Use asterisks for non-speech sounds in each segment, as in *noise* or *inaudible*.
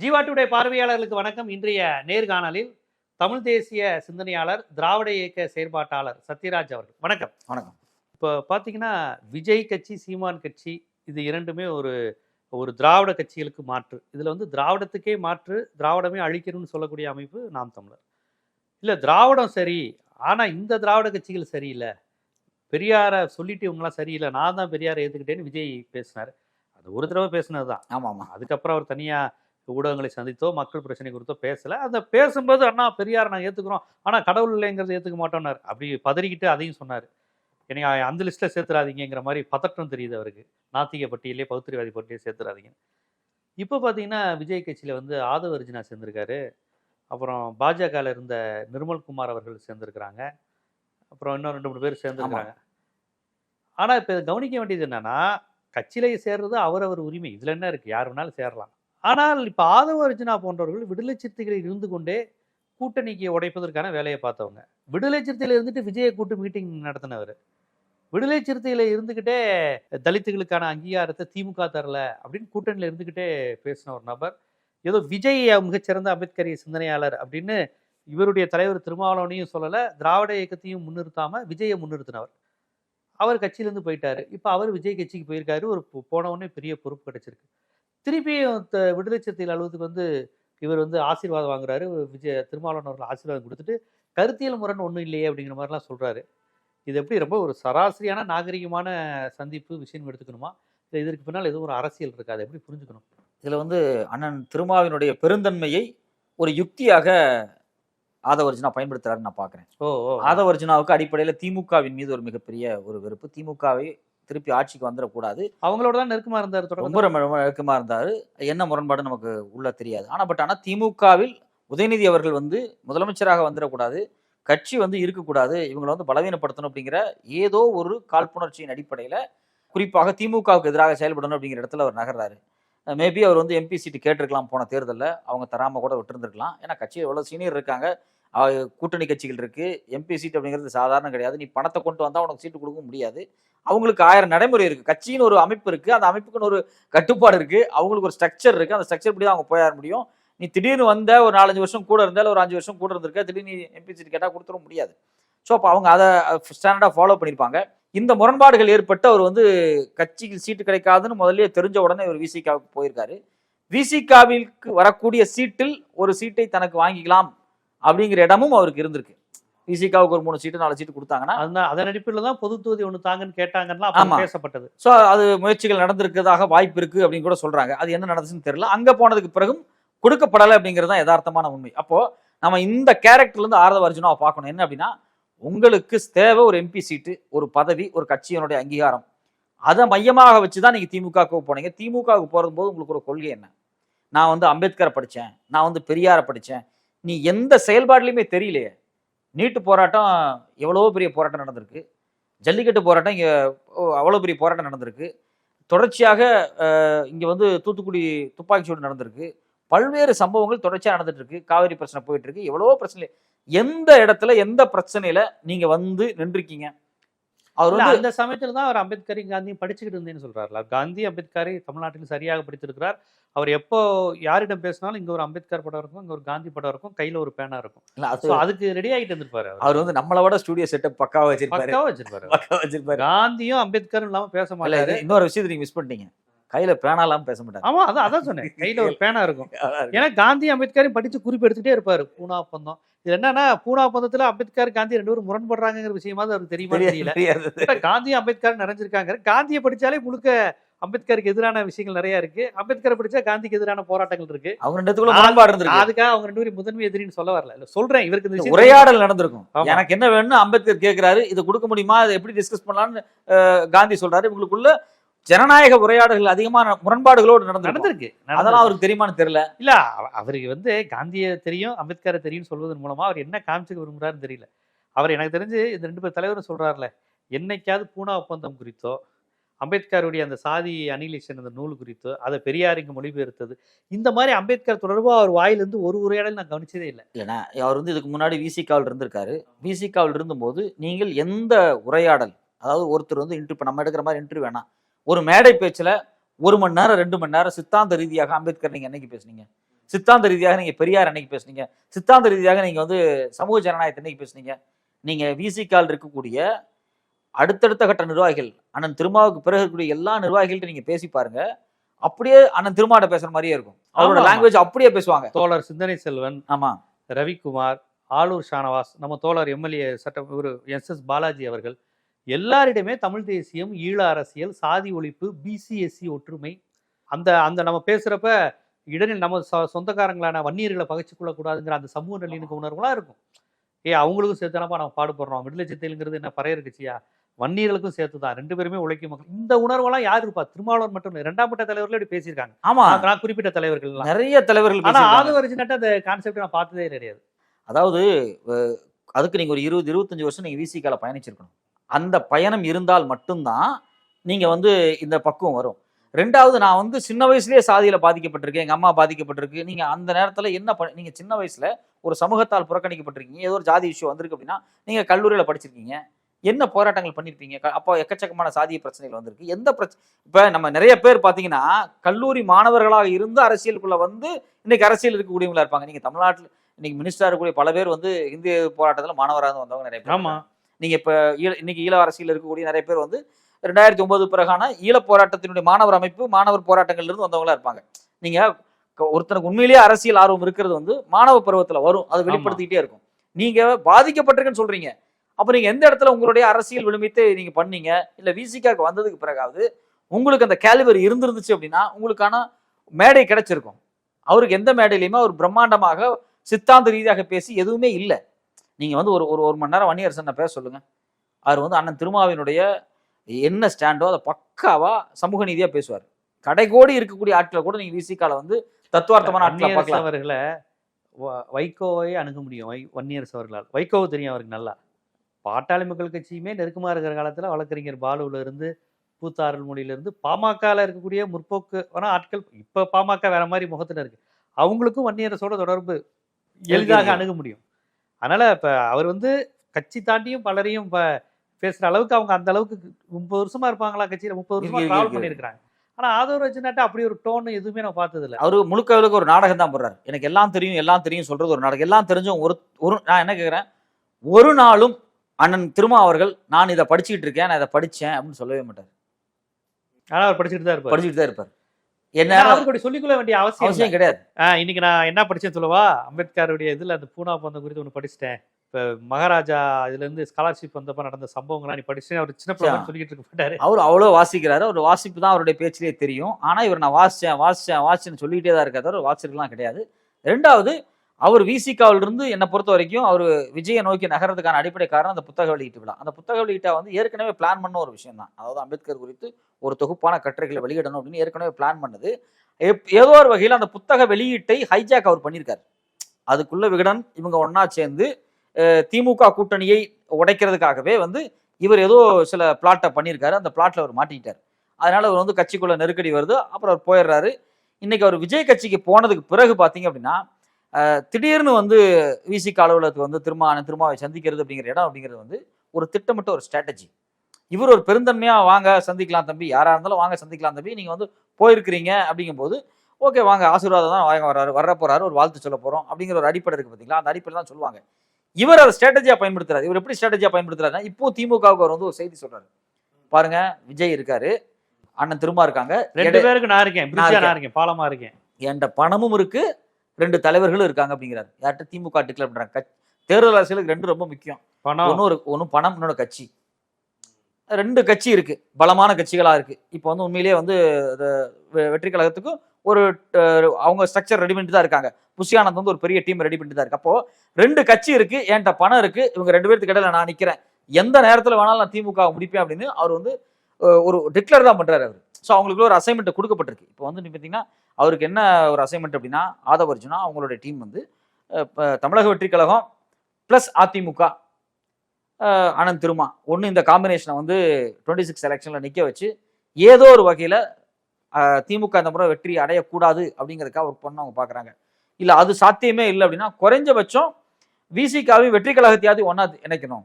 ஜீவாட்டுடைய பார்வையாளர்களுக்கு வணக்கம். இன்றைய நேர்காணலில் தமிழ் தேசிய சிந்தனையாளர் திராவிட இயக்க செயற்பாட்டாளர் சத்யராஜ் அவர்கள். வணக்கம். வணக்கம். இப்போ பார்த்தீங்கன்னா விஜய் கட்சி சீமான் கட்சி இது இரண்டுமே ஒரு ஒரு திராவிட கட்சிகளுக்கு மாற்று. இதில் வந்து திராவிடத்துக்கே மாற்று திராவிடமே அழிக்கணும்னு சொல்லக்கூடிய அமைப்பு நாம் தமிழர். இல்லை திராவிடம் சரி ஆனால் இந்த திராவிட கட்சிகள் சரியில்லை. பெரியாரை சொல்லிட்டு இவங்களாம் சரியில்லை. நான் தான் பெரியாரை ஏற்றுக்கிட்டேன்னு விஜய் பேசினார். அது ஒரு தடவை பேசினது தான் ஆமா ஆமா அதுக்கப்புறம் அவர் தனியாக ஊடகங்களை சந்தித்தோ மக்கள் பிரச்சனை குறித்தோ பேசல. அந்த பேசும்போது அண்ணா பெரியார் நாங்கள் ஏற்றுக்கிறோம் ஆனால் கடவுள் இல்லைங்கிறத ஏற்றுக்க மாட்டோம்னார். அப்படி பதறிக்கிட்டு அதையும் சொன்னார். என்னை அந்த லிஸ்ட்டில் சேர்த்துறாதீங்கிற மாதிரி பதற்றம் தெரியுது அவருக்கு. நாத்திக பட்டியலே பௌத்திரிவாதி பட்டியலே சேர்த்துறாதீங்க. இப்போ பார்த்தீங்கன்னா விஜய் கட்சியில் வந்து ஆதவ அர்ஜுனா சேர்ந்திருக்காரு. அப்புறம் பாஜகவில் இருந்த நிர்மல்குமார் அவர்கள் சேர்ந்திருக்கிறாங்க. அப்புறம் இன்னும் ரெண்டு மூணு பேர் சேர்ந்துருக்காங்க ஆனால் இப்போ கவனிக்க வேண்டியது என்னன்னா கட்சியில சேர்றது அவரவர் உரிமை. இதுல என்ன இருக்கு? யார் வேணாலும் சேரலாம். ஆனால் இப்போ ஆதவ அர்ஜுனா போன்றவர்கள் விடுதலை சிறுத்தைகளில் இருந்து கொண்டே கூட்டணிக்கு உடைப்பதற்கான வேலையை பார்த்தவங்க. விடுதலை சிறுத்தையில் இருந்துட்டு விஜய கூட்டு மீட்டிங் நடத்தினவர். விடுதலை சிறுத்தையில் இருந்துக்கிட்டே தலித்துகளுக்கான அங்கீகாரத்தை திமுக தரல அப்படின்னு கூட்டணியில் இருந்துக்கிட்டே பேசின ஒரு நபர். ஏதோ விஜய் மிகச்சிறந்த அம்பேத்கரிய சிந்தனையாளர் அப்படின்னு இவருடைய தலைவர் திருமாவளவனையும் சொல்லலை திராவிட இயக்கத்தையும் முன்னிறுத்தாமல் விஜயை முன்னிறுத்தினவர். அவர் கட்சியிலேருந்து போயிட்டார். இப்போ அவர் விஜய் கட்சிக்கு போயிருக்காரு. ஒரு போனவுடனே பெரிய பொறுப்பு கிடைச்சிருக்கு. திருப்பியும் விடுதலை சிறுத்தைகள் அலுவலகத்துக்கு வந்து இவர் வந்து ஆசீர்வாதம் வாங்குறாரு. விஜய் திருமாவளவன் அவர்கள் ஆசீர்வாதம் கொடுத்துட்டு கருத்தியல் முரண் ஒன்றும் இல்லையே அப்படிங்கிற மாதிரிலாம் சொல்றாரு. இது எப்படி ரொம்ப ஒரு சராசரியான நாகரிகமான சந்திப்பு விஷயம் எடுத்துக்கணுமா? இல்லை இதற்கு பின்னால் எதுவும் ஒரு அரசியல் இருக்கா? அதை எப்படி புரிஞ்சுக்கணும்? இதுல வந்து அண்ணன் திருமாவினுடைய பெருந்தன்மையை ஒரு யுக்தியாக ஆதவர்ஜுனா பயன்படுத்துறாருன்னு நான் பாக்குறேன். ஓ ஓ. ஆதவர்ஜுனாவுக்கு அடிப்படையில திமுகவின் மீது ஒரு மிகப்பெரிய ஒரு வெறுப்பு. திமுகவை திருப்பி ஆட்சிக்கு வந்துடக்கூடாது. அவங்களோட தான் நெருக்கமா இருந்தார் ரொம்ப ரொம்ப ரொம்ப நெருக்கமா இருந்தாரு. என்ன முரண்பாடு நமக்கு உள்ள தெரியாது. ஆனா பட் ஆனா திமுகவில் உதயநிதி அவர்கள் வந்து முதலமைச்சராக வந்துடக்கூடாது. கட்சி வந்து இருக்கக்கூடாது. இவங்களை வந்து பலவீனப்படுத்தணும் அப்படிங்கிற ஏதோ ஒரு காழ்ப்புணர்ச்சியின் அடிப்படையில குறிப்பாக திமுகவுக்கு எதிராக செயல்படணும் அப்படிங்கிற இடத்துல அவர் நகர்றாரு. மேபி அவர் வந்து எம்பி சீட்டு கேட்டிருக்கலாம் போன தேர்தலில். அவங்க தராம கூட விட்டுருந்துருக்கலாம். ஏன்னா கட்சியில் எவ்வளோ சீனியர் இருக்காங்க. கூட்டணி கட்சிகள் இருக்குது எம்பி சீட் அப்படிங்கிறது சாதாரண கிடையாது. நீ பணத்தை கொண்டு வந்தால் உனக்கு சீட்டு கொடுக்க முடியாது. அவங்களுக்கு ஆயிரம் நடைமுறை இருக்குது கட்சின்னு ஒரு அமைப்பு இருக்குது அந்த அமைப்புக்குன்னு ஒரு கட்டுப்பாடு இருக்குது அவங்களுக்கு ஒரு ஸ்ட்ரக்சர் இருக்குது அந்த ஸ்ட்ரக்சர் படி தான் அவங்க போயிட முடியும். நீ திடீர்னு வந்த ஒரு நாலஞ்சு வருஷம் கூட இருந்தால் ஒரு அஞ்சு வருஷம் கூட இருந்திருக்க திடீர்னு எம்பி சீட் கேட்டால் கொடுத்துட முடியாது. ஸோ அப்போ அவங்க அதை ஸ்டாண்டர்டாக ஃபாலோ பண்ணியிருப்பாங்க இந்த முரண்பாடுகள் ஏற்பட்டு அவர் வந்து கட்சிக்கு சீட்டு கிடைக்காதுன்னு முதல்ல தெரிஞ்ச உடனே ஒரு விசிகாவுக்கு போயிருக்காரு. விசிகாவிற்கு வரக்கூடிய சீட்டில் ஒரு சீட்டை தனக்கு வாங்கிக்கலாம். அப்படிங்கிற இடமும் அவருக்கு இருந்திருக்கு. விசிகாவுக்கு ஒரு மூணு சீட்டு நாலு சீட்டு கொடுத்தாங்கன்னா அதன் அடிப்படையில் தான் பொது தொகுதி ஒன்று தாங்கன்னு கேட்டாங்கன்னா ஆமா. அப்போ பேசப்பட்டது. ஸோ அது முயற்சிகள் நடந்திருக்கிறதாக வாய்ப்பு இருக்கு அப்படின்னு கூட சொல்றாங்க. அது என்ன நடந்துச்சுன்னு தெரியல. அங்க போனதுக்கு பிறகும் கொடுக்கப்படலை அப்படிங்கிறது தான் யதார்த்தமான உண்மை. அப்போ நம்ம இந்த கேரக்டர்ல இருந்து ஆரத அர்ஜுனாவை பார்க்கணும். என்ன அப்படின்னா உங்களுக்கு தேவை ஒரு எம்பி சீட்டு ஒரு பதவி ஒரு கட்சியினுடைய அங்கீகாரம். அதை மையமாக வச்சு தான் நீங்க திமுகவுக்கு போனீங்க. திமுகவுக்கு போறது போது உங்களுக்கு ஒரு கொள்கை என்ன? நான் வந்து அம்பேத்கரை படித்தேன் நான் வந்து பெரியாரை படித்தேன் நீ எந்த செயல்பாடுலையுமே தெரியலையே. நீட்டு போராட்டம் எவ்வளோ பெரிய போராட்டம் நடந்திருக்கு. ஜல்லிக்கட்டு போராட்டம் இங்கே அவ்வளோ பெரிய போராட்டம் நடந்திருக்கு. தொடர்ச்சியாக இங்கே வந்து தூத்துக்குடி துப்பாக்கி சூடு நடந்திருக்கு. பல்வேறு சம்பவங்கள் தொடர்ச்சியாக நடந்துட்டு இருக்கு காவிரி பிரச்சனை போயிட்டு இருக்கு எவ்வளவோ பிரச்சனை. எந்த இடத்துல எந்த பிரச்சனையில நீங்க வந்து நின்றுருக்கீங்க? அவர் வந்து அந்த சமயத்துல தான் அவர் அம்பேத்கரையும் காந்தியும் படிச்சுக்கிட்டு இருந்தேன்னு சொல்றாருல. காந்தி அம்பேத்கரை தமிழ்நாட்டில் சரியாக படித்திருக்கிறார். அவர் எப்போ யாரிடம் பேசினாலும் இங்க ஒரு அம்பேத்கர் படம் இருக்கும் இங்க ஒரு காந்தி படம் இருக்கும் கையில ஒரு பேனா இருக்கும். அதுக்கு ரெடி ஆகிட்டு இருந்திருப்பாரு அவர். வந்து நம்மளை விட ஸ்டூடியோ செட்டப் பக்காவா வச்சிருப்பாரு. பக்காவா வச்சிருப்பாரு அவர். பக்காவா வச்சிருப்பாரு. காந்தியும் அம்பேத்கரும் இல்லாம பேச மாட்டாரு. இன்னொரு விஷயத்தை நீங்க மிஸ் பண்ணிட்டீங்க. கையில பேனா இல்லாம பேச மாட்டாரு. ஆமா அதான் அதான் சொன்னேன். *laughs* கையில ஒரு பேனா இருக்கும். *laughs* ஏன்னா காந்தி அம்பேத்கரையும் படிச்சு குறிப்பு எடுத்துக்கிட்டே இருப்பாரு. பூனா ஒப்பந்தம். இது என்னன்னா பூனா ஒப்பந்தத்துல அம்பேத்கர் காந்தி ரெண்டு பேரும் முரண்படுறாங்கிற விஷயமாவது அவருக்கு தெரியுமா தெரியல. *laughs* காந்தியும் அம்பேத்கர் நிறைஞ்சிருக்காங்க காந்தியை படிச்சாலே முழுக்க அம்பேத்கருக்கு எதிரான விஷயங்கள் நிறைய இருக்கு. அம்பேத்கரை படிச்சா காந்திக்கு எதிரான போராட்டங்கள் இருக்கு. அவங்க ரெண்டு இடத்துக்குள்ள முரண்பாடு இருந்திருக்கு. அதுக்காக அவங்க ரெண்டு பேரும் முதன்மை எதிரின்னு சொல்ல வரல. இல்ல சொல்றேன். இவருக்கு இந்த விஷயம் உரையாடல் நடந்திருக்கும். எனக்கு என்ன வேணும்னு அம்பேத்கர் கேக்குறாரு. இதை கொடுக்க முடியுமா? அதை எப்படி டிஸ்கஸ் பண்ணலாம்னு காந்தி சொல்றாரு. இவங்களுக்குள்ள ஜனநாயக உரையாடல்கள் அதிகமான முரண்பாடுகளோடு நடந்திருக்கு நடந்திருக்கு. அதெல்லாம். அவருக்கு தெரியுமான்னு தெரியல. இல்ல அவ- அவருக்கு வந்து காந்தியை தெரியும் அம்பேத்கரை தெரியும் சொல்வதன் மூலமா அவர் என்ன காமிச்சுக்க விரும்புறாருன்னு தெரியல. அவர் எனக்கு தெரிஞ்சு இந்த ரெண்டு பேர் தலைவரும் சொல்றாருல என்னைக்காவது பூனா ஒப்பந்தம் குறித்தோ அம்பேத்கருடைய அந்த சாதி அனிலேஷன் அந்த நூல் குறித்தோ அதை பெரியார் இங்க மொழிபெயர்த்தது இந்த மாதிரி அம்பேத்கர் தொடர்பா அவர் வாயிலிருந்து ஒரு உரையாடல் நான் கவனிச்சதே இல்லை. இல்லைன்னா அவர் வந்து இதுக்கு முன்னாடி விசிகாவில் இருந்திருக்காரு. விசிகாவில் இருந்தபோது நீங்கள் எந்த உரையாடல் அதாவது ஒருத்தர் வந்து இன்டர்வியூ நம்ம எடுக்கிற மாதிரி இன்டர்வியூ வேணாம். ஒரு மேடை பேச்சுல ஒரு மணி நேரம் ரெண்டு மணி நேரம் சித்தாந்த ரீதியாக அம்பேத்கர் நீங்க என்னைக்கு பேசுனீங்க? சித்தாந்த ரீதியாக நீங்க பெரியார் அன்னைக்கு பேசுனீங்க? சித்தாந்த ரீதியாக நீங்க வந்து சமூக ஜனநாயகத்தை அன்னைக்கு பேசுனீங்க? நீங்க விசிகால் இருக்கக்கூடிய அடுத்தடுத்த கட்ட நிர்வாகிகள் அண்ணன் திருமாவுக்கு பிறகு இருக்கக்கூடிய எல்லா நிர்வாகிகள்ட்ட நீங்க பேசி பாருங்க. அப்படியே அண்ணன் திருமாட்ட பேசுற மாதிரியே இருக்கும். அவரோட. லாங்குவேஜ் அப்படியே பேசுவாங்க. தோழர் சிந்தனை செல்வன் ஆமா. ரவிக்குமார் ஆலூர் ஷானவாஸ் நம்ம தோழர் எம்எல்ஏ சட்ட ஒரு எஸ் எஸ் பாலாஜி அவர்கள் எல்லாரிடமே தமிழ் தேசியம் ஈழ அரசியல் சாதி ஒழிப்பு பிசிஎஸ்சி ஒற்றுமை. அந்த அந்த நம்ம பேசுறப்ப இடனில் நம்ம சொந்தக்காரங்களான வன்னியர்களை பகைச்சு கொள்ளக்கூடாதுங்கிற அந்த சமூக நல்லிணக்க உணர்வுலாம் இருக்கும். ஏ அவங்களுக்கும் சேர்த்தானப்பா நம்ம பாடுபடுறோம். விடுதலை சித்தைங்கிறது என்ன பறையர் கட்சியா வன்னியர்களுக்கும் சேர்த்து தான் ரெண்டு பேருமே உழைக்கும் மக்கள். இந்த உணர்வெல்லாம் யார் இருப்பா? திருமாவளவன் மட்டும் இல்லை இரண்டாம் பட்ட தலைவர்களே இப்படி பேசியிருக்காங்க. ஆமா. நான் குறிப்பிட்ட தலைவர்கள் நிறைய தலைவர்கள் ஆனா பேசியிருக்காங்க. ஆதவரிச்சினட்ட அந்த கான்செப்ட் நான் பார்த்ததே கிடையாது. அதாவது அதுக்கு நீங்க ஒரு இருபது இருபத்தஞ்சு வருஷம் நீங்க விசிகால பயணிச்சிருக்கணும். அந்த பயணம் இருந்தால் மட்டும்தான் நீங்கள் வந்து இந்த பக்குவம் வரும். ரெண்டாவது நான் வந்து சின்ன வயசுலேயே சாதியில் பாதிக்கப்பட்டிருக்கேன் எங்கள் அம்மா பாதிக்கப்பட்டிருக்கு. நீங்கள் அந்த நேரத்தில் என்ன பண்ண நீங்கள் சின்ன வயசில் ஒரு சமூகத்தால் புறக்கணிக்கப்பட்டிருக்கீங்க. ஏதோ ஒரு ஜாதி இஷ்யூ வந்திருக்கு அப்படின்னா நீங்கள் கல்லூரியில் படிச்சிருக்கீங்க. என்ன போராட்டங்கள் பண்ணியிருப்பீங்க அப்போ எக்கச்சக்கமான சாதிய பிரச்சனைகள் வந்திருக்கு. எந்த பிரச்சனை இப்போ நம்ம நிறைய பேர் பார்த்தீங்கன்னா கல்லூரி மாணவர்களாக இருந்து அரசியலுக்குள்ளே வந்து இன்னைக்கு அரசியல் இருக்கக்கூடியவங்களா இருப்பாங்க. நீங்கள் தமிழ்நாட்டில் இன்னைக்கு மினிஸ்டராக இருக்கக்கூடிய பல பேர் வந்து இந்திய போராட்டத்தில் மாணவராக வந்தவங்க நிறைய பேர் ஆமா நீங்க இப்ப ஈழ இன்னைக்கு ஈழ அரசியல் இருக்கக்கூடிய நிறைய பேர் வந்து ரெண்டாயிரத்தி ஒன்பது பிறகான ஈழ போராட்டத்தினுடைய மாணவர் அமைப்பு மாணவர் போராட்டங்கள்ல இருந்து வந்தவங்களா இருப்பாங்க. நீங்க க- ஒருத்தனுக்கு உண்மையிலேயே அரசியல் ஆர்வம் இருக்கிறது வந்து மாணவ பருவத்துல வரும். அது வெளிப்படுத்திக்கிட்டே இருக்கும். நீங்க பாதிக்கப்பட்டிருக்குன்னு சொல்றீங்க. அப்ப நீங்க எந்த இடத்துல உங்களுடைய அரசியல் விழுமித்தை நீங்க பண்ணீங்க? இல்ல விசிகாக்கு வந்ததுக்கு பிறகாவது உங்களுக்கு அந்த கேலிபர் இருந்திருந்துச்சு அப்படின்னா உங்களுக்கான மேடை கிடைச்சிருக்கும். அவருக்கு எந்த மேடையிலையுமே அவர் பிரம்மாண்டமாக சித்தாந்த ரீதியாக பேசி எதுவுமே இல்லை. நீங்க வந்து ஒரு ஒரு ஒரு மணி நேரம் வன்னியரசன் பேச சொல்லுங்க. அவர் வந்து அண்ணன் திருமாவினுடைய என்ன ஸ்டாண்டோ அதை பக்காவா சமூக நீதியா பேசுவார். கடைகோடி இருக்கக்கூடிய ஆட்களை கூட நீங்க விசிகால வந்து தத்துவார்த்தமான ஆட்களை பார்க்கலாம். அவர்களை வைகோவை அணுக முடியும். வை வன்னியரசு அவர்களால். வைகோவை தெரியும் அவருக்கு நல்லா. பாட்டாளி மக்கள் கட்சியுமே நெருக்கமா இருக்கிற காலத்துல வழக்கறிஞர் பாலுல இருந்து பூத்தாரல் மொழியில இருந்து பாமகல இருக்கக்கூடிய முற்போக்கு ஆனா ஆட்கள் இப்ப பாமக வேற மாதிரி முகத்துல இருக்கு. அவங்களுக்கும் வன்னியரசோட தொடர்பு எளிதாக. அணுக முடியும். அதனால இப்ப அவர் வந்து கட்சி தாண்டியும் பலரையும் இப்ப பேசுற அளவுக்கு அவங்க அந்த அளவுக்கு முப்பது வருஷமா இருப்பாங்களா கட்சியில? முப்பது வருஷமா டிராவல் இருக்கு. பண்ணியிருக்காங்க ஆனா ஆதரவு வச்சுனாட்ட அப்படி ஒரு டோன் எதுவுமே நான் பார்த்தது இல்ல அவரு முழுக்க முழுக்க ஒரு நாடகம் தான் போடுறாரு. எனக்கு எல்லாம் தெரியும் எல்லாம் தெரியும் சொல்றது ஒரு நாடகம். எல்லாம் தெரிஞ்சும் ஒரு ஒரு நான் என்ன கேக்குறேன்? ஒரு நாளும் அண்ணன் திருமா அவர்கள் நான் இதை படிச்சுக்கிட்டு இருக்கேன் நான் இதை படிச்சேன் அப்படின்னு சொல்லவே மாட்டார். ஆனா அவர் படிச்சுட்டு தான் இருப்பாரு. படிச்சுட்டு தான் இருப்பார். என்ன அப்படி சொல்லிக்கொள்ள வேண்டிய அவசியம். அவசியம் கிடையாது. இன்னைக்கு நான் என்ன படிச்சேன்னு சொல்லவா? அம்பேத்கருடைய இதுல அந்த பூனா பந்தம் குறித்து ஒன்று படிச்சிட்டேன். இப்ப மகாராஜா இதுல இருந்து ஸ்காலர்ஷிப் வந்தப்ப நடந்த சம்பவங்கள்லாம் நீ படிச்சு அவர் சின்ன பிள்ளை. சொல்லிட்டு இருக்க மாட்டாரு. அவர் அவ்வளோ வாசிக்கிறாரு. அவர் வாசிப்பு தான் அவருடைய பேச்சிலே தெரியும். ஆனா இவர் நான் வாசிச்சேன் வாசிச்சேன் வாசிச்சேன்னு சொல்லிட்டே தான் இருக்காரு. வாசிக்கலாம் கிடையாது. ரெண்டாவது அவர் விசிகாவிலிருந்து என்னை பொறுத்த வரைக்கும் அவர் விஜயை நோக்கி நகர்றதுக்கான அடிப்படை காரணம் அந்த புத்தக வெளியீட்டு விழா. அந்த புத்தக வெளியீட்டை வந்து ஏற்கனவே பிளான் பண்ண ஒரு விஷயம் தான். அதாவது அம்பேத்கர் குறித்து ஒரு தொகுப்பான கட்டுரைகளை வெளியிடணும் அப்படின்னு ஏற்கனவே பிளான் பண்ணது. எப்- ஏதோ ஒரு வகையில் அந்த புத்தக வெளியீட்டை ஹைஜாக் அவர் பண்ணியிருக்காரு. அதுக்குள்ள விகடன் இவங்க ஒன்றா சேர்ந்து திமுக கூட்டணியை உடைக்கிறதுக்காகவே வந்து இவர் ஏதோ சில பிளாட்டை பண்ணியிருக்காரு. அந்த பிளாட்ல அவர் மாட்டிக்கிட்டார். அதனால அவர் வந்து கட்சிக்குள்ள நெருக்கடி வருது. அப்புறம் அவர் போயிடுறாரு. இன்னைக்கு அவர் விஜய் கட்சிக்கு போனதுக்கு பிறகு பார்த்தீங்க அப்படின்னா திடீர்னு வந்து விசிக அலுவலகத்துக்கு வந்து திருமா திருமாவை சந்திக்கிறது அப்படிங்கிற இடம் அப்படிங்கிறது வந்து ஒரு திட்டமிட்ட ஒரு ஸ்ட்ராட்டஜி இவர் ஒரு பெருந்தன்மையா வாங்க சந்திக்கலாம் தம்பி. யாரா இருந்தாலும் வாங்க சந்திக்கலாம் தம்பி. நீங்க வந்து போயிருக்கிறீங்க அப்படிங்கும்போது ஓகே வாங்க. ஆசீர்வாதம் தான் வாங்க வர்றாரு வர போறாரு. ஒரு வாழ்த்து சொல்ல போறோம். அப்படிங்கிற ஒரு அடிப்படை இருக்கு பாத்தீங்களா? அந்த அடிப்படையில் தான் சொல்லுவாங்க. இவர் அதை ஸ்ட்ராட்டஜியா பயன்படுத்துறாரு. இவர் எப்படி ஸ்ட்ராட்டஜியா பயன்படுத்துறாருன்னா இப்போ திமுகவுக்கு அவர் வந்து ஒரு செய்தி சொல்றாரு. பாருங்க விஜய் இருக்காரு. அண்ணன் திரும்ப இருக்காங்க. ரெண்டு பேருக்கு நான் இருக்கேன். நான் இருக்கேன். பாலமா இருக்கேன். என்கிட்ட பணமும் இருக்கு. ரெண்டு தலைவர்களும் இருக்காங்க அப்படிங்கிறாரு. யார்கிட்ட திமுக டிக்ளேர் பண்றாங்க கட்சி- தேர்தல் அரசியலுக்கு ரெண்டு ரொம்ப முக்கியம். பணம். ஒன்னும் ஒரு ஒன்றும் பணம் இன்னொரு கட்சி. ரெண்டு கட்சி இருக்கு. பலமான கட்சிகளா இருக்கு. இப்போ வந்து உண்மையிலேயே வந்து வெற்றி கழகத்துக்கும் ஒரு அவங்க ஸ்ட்ரக்சர் ரெடி பண்ணிட்டு தான் இருக்காங்க. புஷியானந்த் வந்து ஒரு பெரிய டீம் ரெடி பண்ணிட்டு தான் இருக்கு. அப்போ ரெண்டு கட்சி இருக்கு. என்கிட்ட பணம் இருக்கு. இவங்க ரெண்டு பேருக்கு இடையில நான் நிக்கிறேன். எந்த நேரத்துல வேணாலும் நான் திமுக முடிப்பேன் அப்படின்னு அவர் வந்து ஒரு டிக்ளேர் தான் பண்றாரு அவர். ஸோ அவங்களுக்கு ஒரு அசைன்மெண்ட் கொடுக்கப்பட்டிருக்கு. இப்போ வந்து பார்த்தீங்கன்னா அவருக்கு என்ன ஒரு அசைன்மெண்ட் அப்படின்னா ஆதவ அர்ஜுனா அவங்களுடைய டீம் வந்து தமிழக வெற்றி கழகம் ப்ளஸ் அதிமுக அனந்த் திருமா ஒன்று இந்த காம்பினேஷனை வந்து டுவெண்ட்டி சிக்ஸ் எலெக்ஷனில் நிற்க வச்சு ஏதோ ஒரு வகையில் திமுக இந்த முறை வெற்றி அடையக்கூடாது அப்படிங்கிறதுக்காக ஒர்க் பண்ண அவங்க பார்க்குறாங்க இல்லை அது சாத்தியமே இல்லை அப்படின்னா குறைஞ்சபட்சம் விசிகாவையும் வெற்றி கழகத்தையாவது ஒன்றா இணைக்கணும்.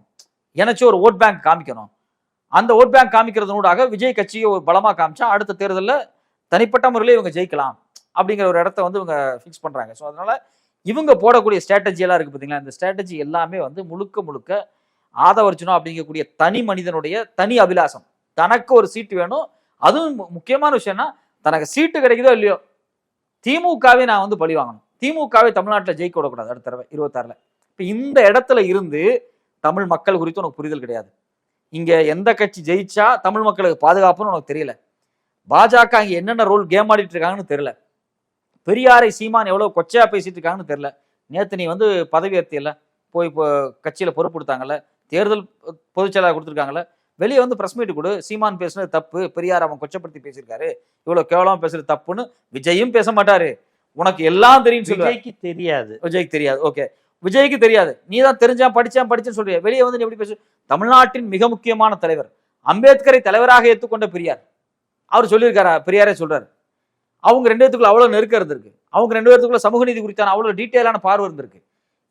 இணைச்சி ஒரு ஓட் பேங்க் காமிக்கணும். அந்த ஓட் பேங்க் காமிக்கிறதுனூடாக விஜய் கட்சியை ஒரு பலமாக காமிச்சா அடுத்த தேர்தலில் தனிப்பட்ட முறையில் இவங்க ஜெயிக்கலாம் அப்படிங்கிற ஒரு இடத்த வந்து இவங்க ஃபிக்ஸ் பண்ணுறாங்க ஸோ அதனால் இவங்க போடக்கூடிய ஸ்ட்ராட்டஜியெல்லாம் இருக்குது பார்த்தீங்களா இந்த ஸ்ட்ராட்டஜி எல்லாமே வந்து முழுக்க முழுக்க ஆதவர்ஜுனா அப்படிங்கக்கூடிய தனி மனிதனுடைய தனி அபிலாசம். தனக்கு ஒரு சீட்டு வேணும். அதுவும் மு- முக்கியமான விஷயம்னா தனக்கு சீட்டு கிடைக்குதோ இல்லையோ திமுகவே நான் வந்து பழி வாங்கணும். திமுகவே தமிழ்நாட்டில் ஜெயிக்க விடக்கூடாது அடுத்த தடவை இருபத்தாறுல. இப்போ இந்த இடத்துல இருந்து தமிழ் மக்கள் குறித்து உனக்கு புரிதல் கிடையாது. இங்க எந்த கட்சி ஜெயிச்சா தமிழ் மக்களுக்கு பாதுகாப்புன்னு உனக்கு தெரியல. பாஜக இங்க என்னென்ன ரோல் கேம் ஆடிட்டு இருக்காங்கன்னு தெரியல. பெரியாரை சீமான் எவ்வளவு கொச்சையா பேசிட்டு இருக்காங்கன்னு தெரியல. நேத்து நீ வந்து பதவி ஏற்றியல போய் இப்போ கட்சியில பொறுப்பு கொடுத்தாங்கல்ல தேர்தல் பொதுச் செயலாளர் கொடுத்துருக்காங்கல்ல வெளியே வந்து பிரஸ் மீட் கொடு. சீமான் பேசுனது தப்பு பெரியார் அவன் கொச்சப்படுத்தி பேசியிருக்காரு. இவ்வளவு கேவலமா பேசுறது தப்புன்னு விஜயும் பேச மாட்டாரு. உனக்கு எல்லாம் தெரியும் விஜய்க்கு தெரியாது. விஜய்க்கு தெரியாது. ஓகே. விஜய்க்கு தெரியாது. நீ தான் தெரிஞ்சான் படிச்சான் படிச்சேன்னு சொல்றிய. வெளியே வந்து நீ எப்படி பேசு? தமிழ்நாட்டின் மிக முக்கியமான தலைவர். அம்பேத்கரை தலைவராக ஏற்றுக்கொண்ட பெரியார். அவர் சொல்லியிருக்காரா? பெரியாரே சொல்றாரு. அவங்க ரெண்டு பேத்துக்குள்ள அவ்வளோ நெருக்கம் இருந்திருக்கு. அவங்க ரெண்டு பேத்துக்குள்ள சமூக நீதி குறித்தான அவ்வளோ டீட்டெயிலான பார்வை இருந்திருக்கு.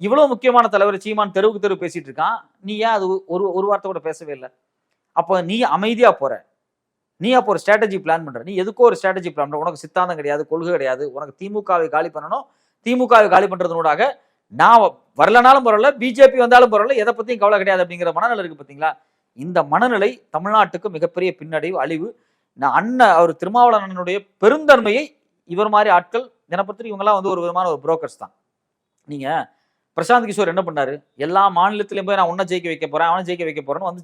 இவ்வளோ முக்கியமான தலைவர் சீமான் தெருவுக்கு தெருவு பேசிட்டு இருக்கான். நீ ஏன் அது ஒரு ஒரு வார்த்தை கூட பேசவே இல்லை? அப்போ நீ அமைதியா போற. நீ அப்போ ஒரு ஸ்ட்ராட்டஜி பிளான் பண்ற. நீ எதுக்கோ ஒரு ஸ்ட்ராட்டஜி பிளான் பண்ற. உனக்கு சித்தாந்தம் கிடையாது கொள்கை கிடையாது. உனக்கு திமுகவை காலி பண்ணணும். திமுகவை காலி பண்றதுனூடாக நான் வரலனாலும் பரவாயில்ல பிஜேபி வந்தாலும் பரவாயில்ல எதை பத்தியும் கவலை கிடையாது அப்படிங்கிற மனநிலை இருக்கு பாத்தீங்களா? இந்த மனநிலை தமிழ்நாட்டுக்கு மிகப்பெரிய பின்னடைவு அழிவு. நான் அண்ணன் அவர் திருமாவளவனுடைய பெருந்தன்மையை இவர் மாதிரி ஆட்கள் தினப்பத்திரி இவங்கெல்லாம் வந்து ஒரு விதமான ஒரு புரோக்கர்ஸ் தான். நீங்க பிரசாந்த் கிஷோர் என்ன பண்ணாரு? எல்லா மாநிலத்திலையும் போய் நான் உன்னை ஜெயிக்க வைக்க போறேன் அவனை ஜெயிக்க வைக்க போறேன்னு வந்து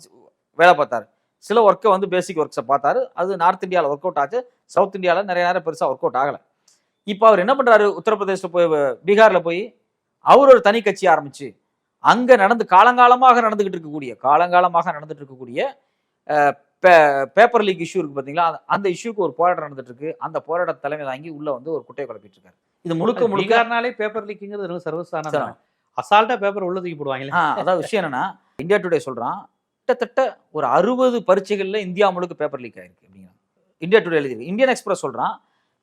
வேலை பார்த்தாரு. சில ஒர்க்கை வந்து பேசிக் ஒர்க்ஸை பார்த்தாரு. அது நார்த் இந்தியாவில் ஒர்க் அவுட் ஆச்சு. சவுத் இந்தியாவில் நிறைய நேரம் பெருசாக ஒர்க் அவுட் ஆகலை. இப்போ அவர் என்ன பண்ணுறாரு உத்தரப்பிரதேசத்தில் போய் பீகாரில் போய் அவர் ஒரு தனி கட்சி ஆரம்பிச்சு அங்க நடந்து காலங்காலமாக நடந்துகிட்டு இருக்கக்கூடிய காலங்காலமாக நடந்துட்டு இருக்கக்கூடிய பேப்பர் லீக் இஷ்யூ இருக்கு பாத்தீங்களா? அந்த- அந்த இஷ்யூக்கு ஒரு போராட்டம் நடந்துட்டு இருக்கு. அந்த போராட்ட தலைமை தாங்கி உள்ள வந்து ஒரு குட்டையை குழப்பிட்டு இருக்காரு இது முழுக்க முழுக்க பீகார்னாலே பேப்பர் லீக்குங்கிறது ரொம்ப சர்வசாதாரணம். சரி. அசால்ட்டா பேப்பர் உள்ள தூக்கி போடுவாங்களே. ஆ, அதாவது விஷயம் என்னன்னா இந்தியா டுடே சொல்றான் கிட்டத்தட்ட ஒரு அறுபது பரீட்சைகள்ல இந்தியா முழுக்க பேப்பர் லீக் ஆயிருக்கு அப்படிங்கிறான். இந்தியா டுடே எழுதியிருக்கு. இந்தியன் எக்ஸ்பிரஸ் சொல்றான்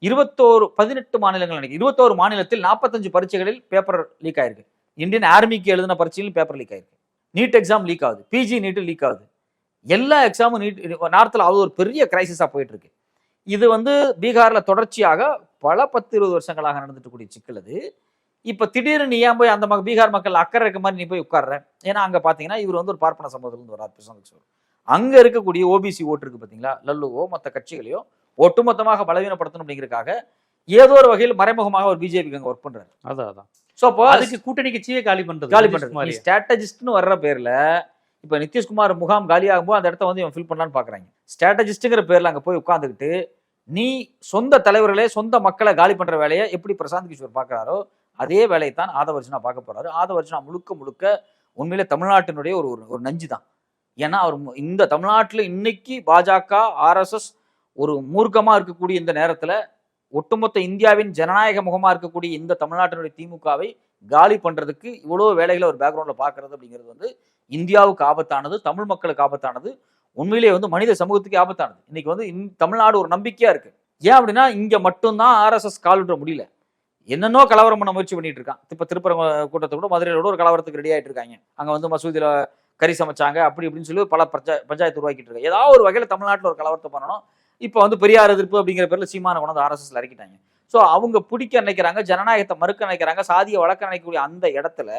இருபத்தோரு பதினெட்டு மாநிலங்கள் நினைக்கிறேன். இருபத்தோரு மாநிலத்தில் நாற்பத்தஞ்சு பரீட்சைகளில் பேப்பர் லீக் ஆயிருக்கு. இந்தியன் ஆர்மிக்கு எழுதின பரீட்சையிலும் பேப்பர் லீக் ஆயிருக்கு. நீட் எக்ஸாம் லீக் ஆகுது. பிஜி நீட்டு லீக் ஆகுது. எல்லா எக்ஸாமும் நீட் நார்த்தில் அது ஒரு பெரிய கிரைசிஸாக போயிட்டு இருக்கு இது வந்து பீகாரில் தொடர்ச்சியாக பல பத்து இருபது வருஷங்களாக நடந்துட்டு கூடிய சிக்கல் அது. இப்போ திடீர்னு நீ ஏன் போய் அந்த மக பீகார் மக்கள் அக்கறை இருக்க மாதிரி நீ போய் உட்கார்ற? ஏன்னா அங்கே பார்த்தீங்கன்னா இவர் வந்து ஒரு பார்ப்பன சமூகத்துல இருந்து வரார் பிரசாந்த் கிஷோர் அங்கே இருக்கக்கூடிய ஓபிசி ஓட்டு இருக்கு பார்த்தீங்களா லல்லுவோ மற்ற கட்சிகளையோ ஒட்டுமொத்தமாக பலவீனப்படுத்தணும் அப்படிங்கிறதுக்காக ஏதோ ஒரு வகையில் மறைமுகமாக ஒரு பிஜேபிக்கு அங்க ஒர்க் பண்றாரு. அதான் அதான். சோ அப்போ அதுக்கு கூட்டணி கட்சியே காலி பண்றது காலி நீ ஸ்ட்ராட்டஜிஸ்ட்னு வர்ற பேர்ல இப்ப நிதிஷ்குமார் முகாம் காலியாகும்போது அந்த இடத்த வந்து இவன் ஃபில் பண்ணலான்னு பாக்குறாங்க. ஸ்ட்ராட்டஜிஸ்ட்ங்கிற பேர்ல அங்க போய் உட்கார்ந்துக்கிட்டு நீ சொந்த தலைவர்களே சொந்த மக்களை காலி பண்ற வேலையை எப்படி பிரசாந்த் கிஷோர் பாக்குறாரோ அதே வேலையை தான் ஆதவர்ஜுனா பார்க்க போறாரு. ஆதவர்ஜுனா முழுக்க முழுக்க உண்மையிலே தமிழ்நாட்டினுடைய ஒரு ஒரு- நஞ்சு தான் ஏன்னா அவர் இந்த தமிழ்நாட்டுல இன்னைக்கு பாஜக ஆர்எஸ்எஸ் ஒரு மூர்க்கமாக இருக்கக்கூடிய இந்த நேரத்தில் ஒட்டுமொத்த இந்தியாவின் ஜனநாயக முகமாக இருக்கக்கூடிய இந்த தமிழ்நாட்டினுடைய திமுகவை காலி பண்ணுறதுக்கு இவ்வளோ வேலைகளை ஒரு பேக்ரவுண்டில் பார்க்கறது அப்படிங்கிறது வந்து இந்தியாவுக்கு ஆபத்தானது தமிழ் மக்களுக்கு ஆபத்தானது உண்மையிலேயே வந்து மனித சமூகத்துக்கு ஆபத்தானது. இன்னைக்கு வந்து இந் தமிழ்நாடு ஒரு நம்பிக்கையாக இருக்குது ஏன் அப்படின்னா இங்கே மட்டும்தான் ஆர்எஸ்எஸ் கால் முடியல. என்னென்னோ கலவரம் பண்ண முயற்சி பண்ணிட்டு இருக்கான். இப்போ திருப்பரங்க கூட்டத்தை கூட மதுரையிலோட ஒரு கலவரத்துக்கு ரெடி ஆகிட்டு இருக்காங்க. அங்கே வந்து மசூதியில் கறி சமைச்சாங்க அப்படி இப்படின்னு சொல்லி பல பஞ்சா- பஞ்சாயத்து உருவாக்கிட்டு இருக்காங்க. ஏதாவது ஒரு வகையில் தமிழ்நாட்டில் ஒரு கலவரத்தை பண்ணணும். இப்போ வந்து பெரியார் எதிர்ப்பு அப்படிங்கிற பேரில் சீமான கொண்டு வந்து ஆர்எஸ்எஸ்ல இறக்கிட்டாங்க. ஸோ அவங்க பிடிக்க நினைக்கிறாங்க ஜனநாயகத்தை மறுக்க நினைக்கிறாங்க சாதியை வளர்க்க நினைக்கக்கூடிய அந்த இடத்துல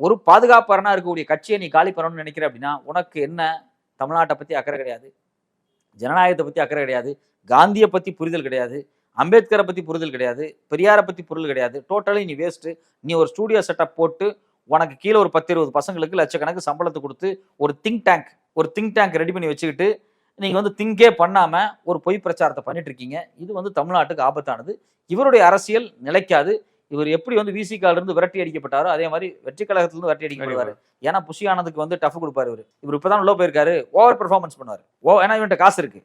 ஒரு பாதுகாப்பறனா இருக்கக்கூடிய கட்சியை நீ காலி பண்ணணும்னு நினைக்கிற அப்படின்னா உனக்கு என்ன? தமிழ்நாட்டை பத்தி அக்கறை கிடையாது. ஜனநாயகத்தை பத்தி அக்கறை கிடையாது. காந்தியை பத்தி புரிதல் கிடையாது. அம்பேத்கரை பத்தி புரிதல் கிடையாது. பெரியாரை பத்தி புரிதல் கிடையாது. டோட்டலி நீ வேஸ்ட்டு நீ ஒரு ஸ்டூடியோ செட்டப் போட்டு உனக்கு கீழே ஒரு பத்து இருபது பசங்களுக்கு லட்சக்கணக்கு சம்பளத்தை கொடுத்து ஒரு திங்க் டேங்க் ஒரு திங்க் டேங்க் ரெடி பண்ணி வச்சுக்கிட்டு நீங்க வந்து திங்கே பண்ணாம ஒரு பொய் பிரச்சாரத்தை பண்ணிட்டு இருக்கீங்க இது வந்து தமிழ்நாட்டுக்கு ஆபத்தானது. இவருடைய அரசியல் நிலைக்காது. இவர் எப்படி வந்து விசிகால இருந்து விரட்டி அடிக்கப்பட்டாரோ அதே மாதிரி வெற்றி கழகத்திலிருந்து விரட்டி அடிக்கப்படுவாரு. ஏன்னா புஷி ஆனதுக்கு வந்து டஃப் கொடுப்பாரு இவர். இவர் இப்பதான் உள்ள போயிருக்காரு. ஓவர் பெர்ஃபார்மன்ஸ் பண்ணுவார். ஓ ஏன்னா இவன்ட்ட காசு இருக்கு.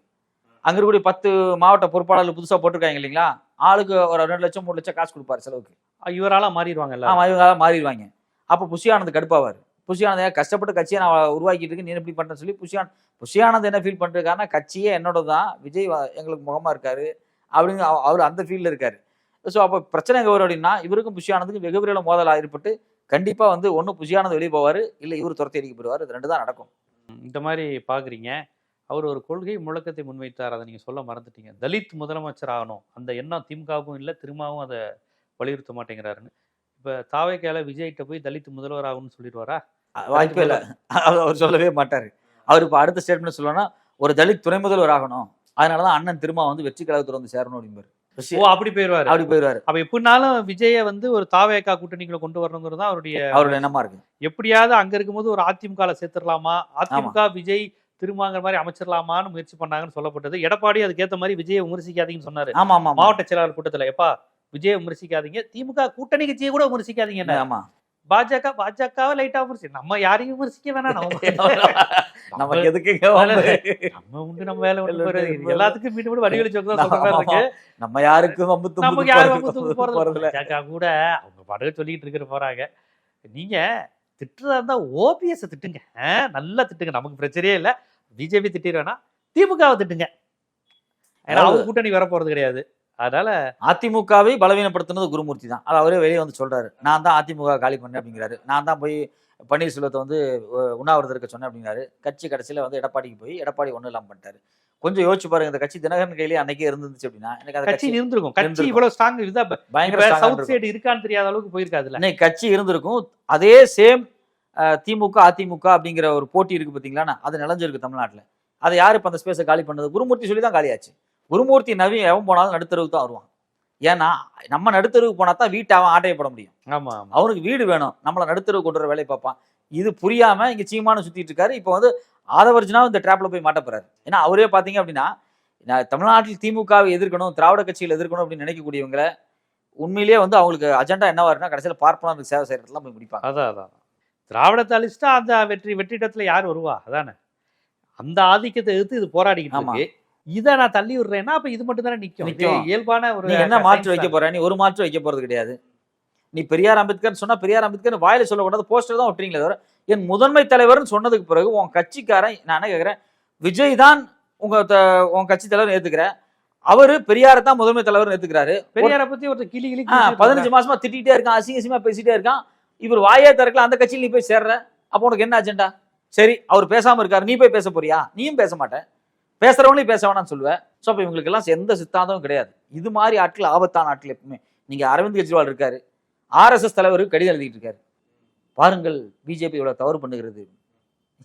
அங்க இருக்கக்கூடிய பத்து மாவட்ட பொறுப்பாளர்கள் புதுசா போட்டிருக்காங்க இல்லைங்களா? ஆளுக்கு ஒரு ரெண்டு லட்சம் மூணு லட்சம் காசு கொடுப்பாரு செலவுக்கு. இவரால மாறிடுவாங்க எல்லாம் ஆமா இவங்க மாறிடுவாங்க. அப்போ புஷியானது கடுப்பாவார். புஷியானது கஷ்டப்பட்டு கட்சியை நான் உருவாக்கிட்டு இருக்கேன் நீ எப்படி பண்ணுறேன் சொல்லி புஷியான் புஷியானது என்ன ஃபீல் பண்ணிருக்காருன்னா கட்சியே என்னோட தான் விஜய் எங்களுக்கு முகமா இருக்காரு அப்படின்னு அவர் அந்த ஃபீல்டில் இருக்காரு. ஸோ அப்போ பிரச்சனை எங்கே வரும் அப்படின்னா இவருக்கும் புஷியானதுக்கும் வெகு விரைவில் மோதல் ஏற்பட்டு கண்டிப்பாக வந்து ஒன்று புஷியானது வெளியே போவார் இல்லை இவர் துரத்தி அடிக்க போடுவார் இது ரெண்டு தான் நடக்கும். இந்த மாதிரி பார்க்குறீங்க அவர் ஒரு கொள்கை முழக்கத்தை முன்வைத்தார் அதை நீங்கள் சொல்ல மறந்துட்டீங்க. தலித் முதலமைச்சர் ஆகணும் அந்த எண்ணம் திமுகவும் இல்லை திரும்பவும் அதை வலியுறுத்த மாட்டேங்கிறாருன்னு. இப்போ தாவைக்கால விஜய்கிட்ட போய் தலித் முதல்வர் ஆகணும்னு சொல்லிடுவாரா? வாய்ப்பே இல்லை. அவர் சொல்லவே மாட்டாரு. அவர் இப்போ அடுத்த ஸ்டேட்மெண்ட் சொல்லணும்னா ஒரு தலித் துணை முதல்வர் ஆகணும். அதனாலதான் அண்ணன் திரும்ப வந்து வெற்றி கழகத்துல வந்து சேரணும் அப்படிம்பாரு. ஓ அப்படி போயிருவாரு. அப்படி போயிடுவாரு அப்ப எப்படினாலும் விஜய வந்து ஒரு தாவேக்கா கூட்டணிக்குள்ள கொண்டு வரணுங்கிறது தான் அவருடைய அவரோட எண்ணமா இருக்கு. எப்படியாவது அங்க இருக்கும்போது ஒரு அதிமுக சேர்த்துடலாமா? அதிமுக விஜய் திருமாங்கிற மாதிரி அமைச்சிடலாமான்னு முயற்சி பண்ணாங்கன்னு சொல்லப்பட்டது. எடப்பாடி அதுக்கேத்த மாதிரி விஜயை விமர்சிக்காதீங்கன்னு சொன்னாரு. ஆமா ஆமா மாவட்ட செயலாளர் கூட்டத்துல. எப்பா விஜயை விமர்சிக்காதீங்க. திமுக கூட்டணி கட்சியை கூட விமர்சிக்காதீங்க ஆமா. பாஜக பாஜகவை லைட்டா விமர்சி நம்ம யாரையும் விமர்சிக்க வேணாம் நம்ம *laughs* எதுக்குங்க? நம்ம உண்டு நம்ம வேலை உண்டு. எல்லாத்துக்கும் மீண்டும் மீண்டும் வடிவெளி சோக்கு தான் *laughs* நம்ம யாருக்கும் தும்புக்கு நமக்கு யாரும் தூக்கு போறது. பாஜக கூட அவங்க பாட்டுக்கு சொல்லிட்டு இருக்கிற போறாங்க. நீங்க திட்டுறதா இருந்தா ஓபிஎஸ் திட்டுங்க. நல்லா திட்டுங்க. நமக்கு பிரச்சனையே இல்ல. பிஜேபி திட்டிடுவேனா திமுகவை திட்டுங்க. ஏன்னா அவங்க கூட்டணி வர போறது கிடையாது. அதனால அதிமுகவை பலவீனப்படுத்தினது குருமூர்த்தி தான். அது அவரே வெளியே வந்து சொல்றாரு. நான் தான் அதிமுக காலி பண்ணேன் அப்படிங்கிறாரு. நான் தான் போய் பன்னீர்செல்வத்தை வந்து உண்ணாவிரதம் இருக்க சொன்னேன் அப்படிங்கிறாரு. கட்சி கடைசியில வந்து எடப்பாடிக்கு போய் எடப்பாடி ஒன்றும் இல்லாம பண்ணிட்டாரு. கொஞ்சம் யோசிச்சு பாருங்க இந்த கட்சி தினகரன் கையிலேயே அன்னைக்கே இருந்துச்சு அப்படின்னா எனக்கு அந்த கட்சி இருந்திருக்கும். கட்சி. இவ்வளவு ஸ்ட்ராங் இதா பயங்கர சவுத். சைடு இருக்கான்னு தெரியாத அளவுக்கு போயிருக்காதுல்ல? இன்னைக்கு கட்சி இருந்திருக்கும். அதே சேம் திமுக அதிமுக அப்படிங்கிற ஒரு போட்டி இருக்கு பாத்தீங்களா? அது நிலஞ்சிருக்கு தமிழ்நாட்டுல. அதை யாரு இப்ப அந்த ஸ்பேஸை காலி பண்ணது? குருமூர்த்தி சொல்லி தான் காலியாச்சு. குருமூர்த்தி நவி எவன் போனாலும் நடுத்தருவுக்கு தான் வருவான். ஏன்னா நம்ம நடுத்தருவுக்கு போனா தான் வீட்டை அவன் ஆட்டைய போட முடியும். ஆமா அவனுக்கு வீடு வேணும். நம்மளை நடுத்தருவு கொண்டு வர வேலையை பார்ப்பான். இது புரியாம இங்க சீமானு சுத்திட்டு இருக்காரு. இப்போ வந்து ஆதவர்ஜனா இந்த ட்ராப்ல போய் மாட்ட போறாரு. ஏன்னா அவரே பாத்தீங்க அப்படின்னா தமிழ்நாட்டில் திமுகவை எதிர்க்கணும் திராவிட கட்சியில் எதிர்க்கணும் அப்படின்னு நினைக்கக்கூடியவங்களை உண்மையிலேயே வந்து அவங்களுக்கு அஜெண்டா என்னவா இருக்குன்னா கடைசியில் பார்ப்பனருக்கு சேவை செய்யறதுலாம் போய் முடிப்பாங்க. அதான் அதான். திராவிடத்தை அழிச்சிட்டா அந்த வெற்றி வெற்றிடத்துல யார் வருவா? அதானே. அந்த ஆதிக்கத்தை எதிர்த்து இது போராடிக்கிட்டு. இருக்கு. இதை நான் தள்ளி விடுறேன்னா அப்ப இது மட்டும் தானே நிக்கும். இயல்பான ஒரு என்ன மாற்று வைக்க. போற? நீ ஒரு மாற்று வைக்க போறது கிடையாது. நீ பெரியார் அம்பேத்கர் சொன்னா பெரியார் அம்பேத்கர் வாயில சொல்லக்கூடாது போஸ்டர் தான் ஒட்டுறீங்களே தவிர என் முதன்மை தலைவர்னு சொன்னதுக்கு பிறகு உன் கட்சிக்காரன் நான் என்ன கேக்குறேன் விஜய் தான் உங்க உன் கட்சி தலைவர் ஏத்துக்கிற அவரு பெரியாரை தான் முதன்மை தலைவர் ஏத்துக்கிறாரு. பெரியாரை பத்தி ஒரு கிளி கிளி பதினஞ்சு மாசமா திட்டிகிட்டே இருக்கான் அசிங்க அசிங்கமா பேசிட்டே இருக்கான். இவர் வாயே திறக்கல அந்த கட்சியில் நீ போய் சேர்ற. அப்போ உனக்கு என்ன அஜெண்டா சரி அவர் பேசாம இருக்காரு நீ போய் பேச போறியா? நீயும் பேச மாட்ட. பேசுறவங்களையும் பேச வேணாம்னு சொல்லுவேன் ஸோ அப்போ இவங்களுக்கு எல்லாம் எந்த சித்தாந்தமும் கிடையாது. இது மாதிரி ஆட்கள் ஆபத்தான ஆட்கள் எப்பவுமே. நீங்க அரவிந்த் கெஜ்ரிவால் இருக்காரு. ஆர்எஸ்எஸ் தலைவருக்கு கடிதம் எழுதிட்டு இருக்காரு. பாருங்கள் பிஜேபி இவ்வளவு தவறு பண்ணுகிறது.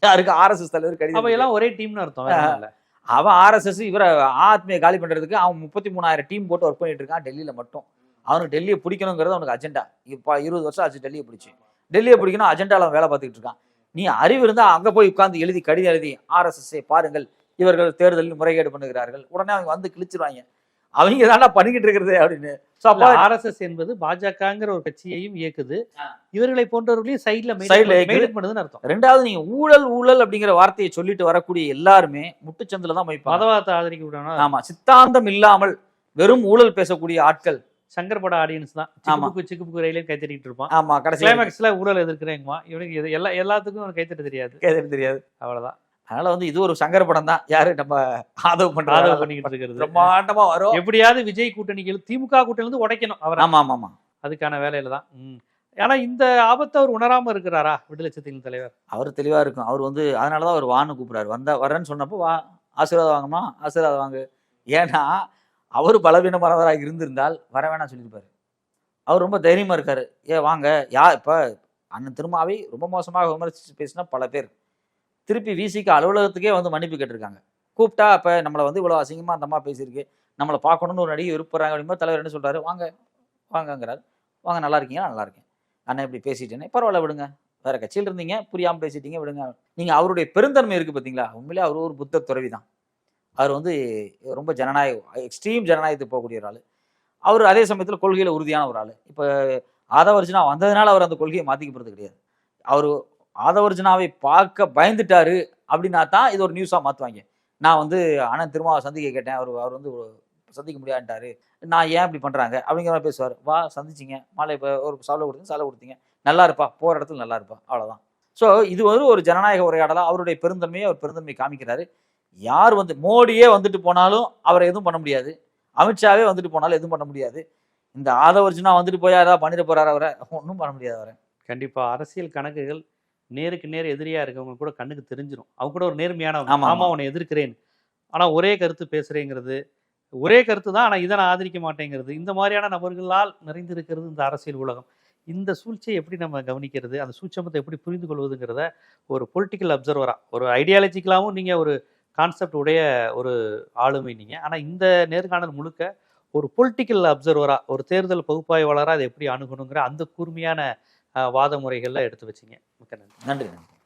யாருக்கு? ஆர்எஸ்எஸ் தலைவர் கடிதம். எல்லாம் ஒரே டீம்னு அர்த்தம். அவன் ஆர்எஸ்எஸ் இவரை ஆத்மியை காலி பண்றதுக்கு அவன் முப்பத்தி மூணாயிரம் டீம் போட்டு ஒர்க் பண்ணிட்டு இருக்கான் டெல்லியில மட்டும். அவனுக்கு டெல்லியை பிடிக்கணுங்கிறது அவனுக்கு அஜெண்டா இப்போ இருபது வருஷம் ஆச்சு டெல்லியை பிடிச்சி. டெல்லியை பிடிக்கணும் அஜெண்டால அவன் வேலை பார்த்துக்கிட்டு இருக்கான். நீ அறிவு இருந்தா அங்க போய் உட்கார்ந்து எழுதி கடிதம் எழுதி ஆர்எஸ்எஸ் பாருங்கள். இவர்கள் தேர்தலில் முறைகேடு பண்ணுகிறார்கள். உடனே அவங்க வந்து கிழிச்சிருவாங்க. அவங்க தானே பண்ணிக்கிட்டு இருக்கிறது அப்படின்னு. ஸோ இல்ல, அப்போ RSS என்பது பாஜகங்கிற ஒரு கட்சியையும் இயக்குது. இவர்களை போன்றவர்களையும் சைடுல Side ல இயக்குது. மெயின்டைன் பண்ணுதுன்னு அர்த்தம். ரெண்டாவது நீங்க ஊழல் ஊழல் அப்படிங்கிற வார்த்தையை சொல்லிட்டு வரக்கூடிய எல்லாருமே முட்டுச்சந்தில தான் வைப்பாங்க மதவாதத்தை ஆதரிக்க விடணும் ஆமா சித்தாந்தம் இல்லாமல் வெறும் ஊழல் பேசக்கூடிய ஆட்கள். சங்கர் பட ஆடியன்ஸ் தான். ஆமா. சிக்குப்புக்கு சிக்குப்புக்கு ரயிலே கைத்தட்டிட்டு இருப்பான். ஆமா கடைசி கிளைமேக்ஸ்ல ஊழல் எதிர்க்கிறேங்கம்மா இவனுக்கு எல்லா எல்லாத்துக்கும் கைத்தட்ட தெரியாது. கேட்க தெரியாது. அவ்வளவுதான். அதனால வந்து இது ஒரு சங்கர படம் தான். யாரு? நம்ம ஆதவ் ஆதரவு பண்றாங்க பண்ணிக்கிட்டு இருக்கிறது. பிரம்மாண்டமா வரும். எப்படியாவது விஜய் கூட்டணிகள் திமுக கூட்டணில இருந்து உடைக்கணும் அவர். ஆமா ஆமா ஆமா. அதுக்கான வேலையில தான். ம். ஆனா இந்த ஆபத்தை அவர் உணராம இருக்கிறாரா விடுதலை சிறுத்தைகள் தலைவர்? அவர் தெளிவா இருக்கும். அவர் வந்து அதனாலதான் அவர் வான்னு கூப்பிடுறாரு. வந்தா வரேன்னு சொன்னப்போ வா ஆசீர்வாதம் வாங்கம்மா ஆசீர்வாதம் வாங்கு. ஏன்னா அவர் பலவீனமானவராக இருந்திருந்தால் வர வேணாம் சொல்லியிருப்பாரு. அவர் ரொம்ப தைரியமா இருக்காரு. ஏ வாங்க. யா இப்ப அண்ணன் திருமாவை ரொம்ப மோசமாக விமர்சிச்சு பேசினா பல பேர். திருப்பி விசிக்கு அலுவலகத்துக்கே வந்து மன்னிப்பு கேட்டிருக்காங்க. கூப்பிட்டா அப்போ நம்மளை வந்து இவ்வளோ அசிங்கமாக அந்த அம்மா பேசியிருக்கு. நம்மளை பார்க்கணும்னு ஒரு நடிகை விருப்பறாங்க அப்படிங்கும்போது தலைவர் என்ன சொல்கிறாரு வாங்க வாங்கங்கிறாரு. வாங்க நல்லா இருக்கீங்களா? நல்லா இருக்கேன். அண்ணன் இப்படி பேசிட்டேனே. பரவாயில்ல விடுங்க. வேற கட்சியில் இருந்தீங்க. புரியாமல் பேசிட்டீங்க. விடுங்க. நீங்கள் அவருடைய பெருந்தன்மை இருக்குது பார்த்தீங்களா உண்மையிலே அவர் ஒரு புத்த துறவி தான் அவர் வந்து ரொம்ப ஜனநாயக எக்ஸ்ட்ரீம் ஜனநாயகத்துக்கு போகக்கூடிய ஒரு ஆள். அவர் அதே சமயத்தில் கொள்கையில் உறுதியான ஒரு ஆள். இப்போ ஆதவர்ஜனா வந்ததுனால அவர் அந்த கொள்கையை மாற்றிக்க போகிறது கிடையாது. அவர் ஆதவர்ஜனாவை பார்க்க பயந்துட்டாரு அப்படின்னா தான் இது ஒரு நியூஸாக மாற்றுவாங்க நான் வந்து அண்ணன் திரும்ப சந்திக்க கேட்டேன். அவர் அவர் வந்து சந்திக்க முடியாதுட்டாரு நான் ஏன் இப்படி பண்றாங்க? அப்படிங்கிற மாதிரி பேசுவார். வா சந்திச்சிங்க. மாலை இப்போ ஒரு சாலை கொடுத்தீங்க சாலை கொடுத்தீங்க. நல்லா இருப்பா. போற இடத்துல நல்லா இருப்பா. அவ்வளவுதான். ஸோ இது வந்து ஒரு ஜனநாயக உரையாடலாக அவருடைய பெருந்தன்மையை அவர் பெருந்தன்மை காமிக்கிறாரு. யார் வந்து மோடியே வந்துட்டு போனாலும் அவரை எதுவும் பண்ண முடியாது. அமித்ஷாவே வந்துட்டு போனாலும் எதுவும் பண்ண முடியாது. இந்த ஆதவர்ஜுனா வந்துட்டு போய் யாராவது பண்ணிட்டு போறாரு அவரை. ஒன்றும் பண்ண முடியாது அவரை. கண்டிப்பா. அரசியல் கணக்குகள் நேருக்கு நேர் எதிரியா இருக்கவங்க கூட கண்ணுக்கு தெரிஞ்சிடும் அவங்க கூட ஒரு நேர்மையானவங்க ஆமா, ஆமா ஆமா. அவனை எதிர்க்கிறேன். ஆனா ஒரே கருத்து பேசுறேங்கிறது ஒரே கருத்து தான் ஆனா இதை நான் ஆதரிக்க மாட்டேங்கிறது. இந்த மாதிரியான நபர்களால் நிறைந்திருக்கிறது இந்த அரசியல் உலகம். இந்த சூழ்ச்சியை எப்படி நம்ம கவனிக்கிறது அந்த சூட்சமத்தை எப்படி புரிந்து கொள்வதுங்கிறத ஒரு பொலிட்டிக்கல் அப்சர்வரா ஒரு ஐடியாலஜிக்கலாகவும் நீங்க ஒரு கான்செப்ட் உடைய ஒரு ஆளுமை நீங்க. ஆனா இந்த நேர்காணல் முழுக்க ஒரு பொலிட்டிக்கல் அப்சர்வரா ஒரு தேர்தல் பகுப்பாய்வாளரா அதை எப்படி அணுகணுங்கிற அந்த கூர்மையான வாத முறைகள்லாம் எடுத்து வச்சிங்க. மிக்க நன்றி. நன்றி நன்றி.